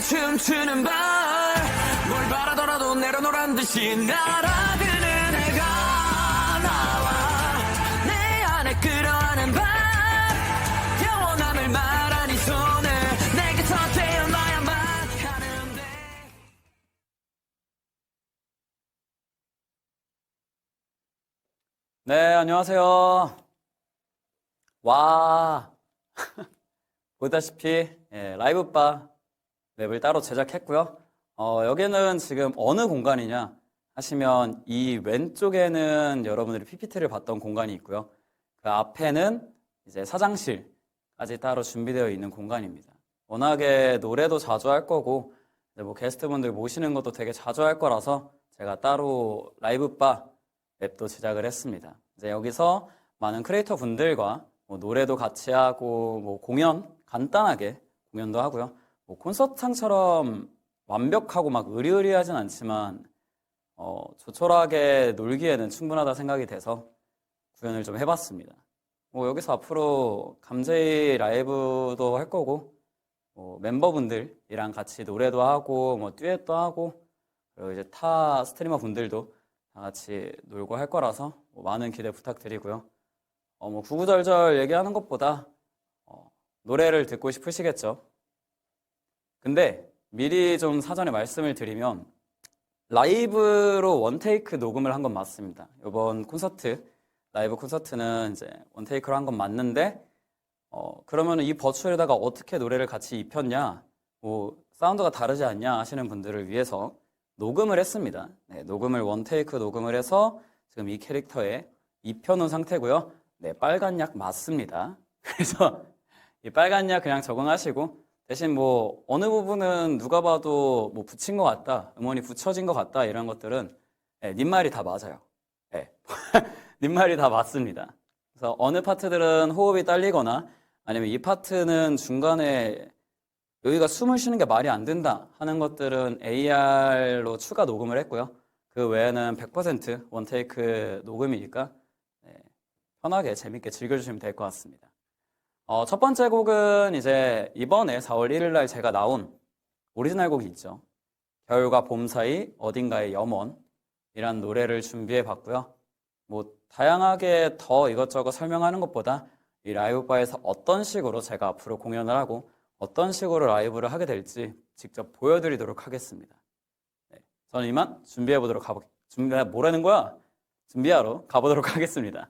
춤추는 발뭘 바라더라도 내려놓란 듯이 날아드는 해가 나와 내 안에 끌어안는 밤 영원함을 말하니 손을 내게서 떼어놔야만 하는데. 네, 안녕하세요. 와, 보다시피 예, 라이브 바 맵을 따로 제작했고요. 어, 여기는 지금 어느 공간이냐 하시면 이 왼쪽에는 여러분들이 PPT를 봤던 공간이 있고요. 그 앞에는 이제 사장실까지 따로 준비되어 있는 공간입니다. 워낙에 노래도 자주 할 거고 뭐 게스트분들 모시는 것도 되게 자주 할 거라서 제가 따로 라이브 바 앱도 제작을 했습니다. 이제 여기서 많은 크리에이터 분들과 뭐 노래도 같이 하고 뭐 공연 간단하게 공연도 하고요. 뭐 콘서트장처럼 완벽하고 막 의리의리하진 않지만 어, 조촐하게 놀기에는 충분하다 생각이 돼서 구현을 좀 해봤습니다. 뭐 여기서 앞으로 감제이 라이브도 할 거고 뭐 멤버분들이랑 같이 노래도 하고 뭐 듀엣도 하고 그리고 이제 타 스트리머 분들도 다 같이 놀고 할 거라서 뭐 많은 기대 부탁드리고요. 어, 뭐 구구절절 얘기하는 것보다 어, 노래를 듣고 싶으시겠죠. 근데 미리 좀 사전에 말씀을 드리면 라이브로 원테이크 녹음을 한 건 맞습니다. 이번 콘서트 라이브 콘서트는 이제 원테이크로 한 건 맞는데 어, 그러면 이 버추얼에다가 어떻게 노래를 같이 입혔냐, 뭐 사운드가 다르지 않냐 하시는 분들을 위해서 녹음을 했습니다. 네, 녹음을 원테이크 녹음을 해서 지금 이 캐릭터에 입혀놓은 상태고요. 네, 빨간 약 맞습니다. 그래서 이 빨간 약 그냥 적응하시고 대신 뭐 어느 부분은 누가 봐도 뭐 붙인 것 같다, 음원이 붙여진 것 같다 이런 것들은 네, 님 말이 다 맞아요. 네, 님 말이 다 맞습니다. 그래서 어느 파트들은 호흡이 딸리거나 아니면 이 파트는 중간에 여기가 숨을 쉬는 게 말이 안 된다 하는 것들은 AR로 추가 녹음을 했고요. 그 외에는 100% 원테이크 녹음이니까 네, 편하게 재밌게 즐겨주시면 될 것 같습니다. 어, 첫 번째 곡은 이제 이번에 4월 1일 날 제가 나온 오리지널 곡이 있죠. 겨울과 봄 사이 어딘가의 염원이란 노래를 준비해 봤고요. 뭐 다양하게 더 이것저것 설명하는 것보다 이 라이브 바에서 어떤 식으로 제가 앞으로 공연을 하고 어떤 식으로 라이브를 하게 될지 직접 보여드리도록 하겠습니다. 네, 저는 이만 준비해 보도록 가보 준비 뭐라는 거야? 준비하러 가보도록 하겠습니다.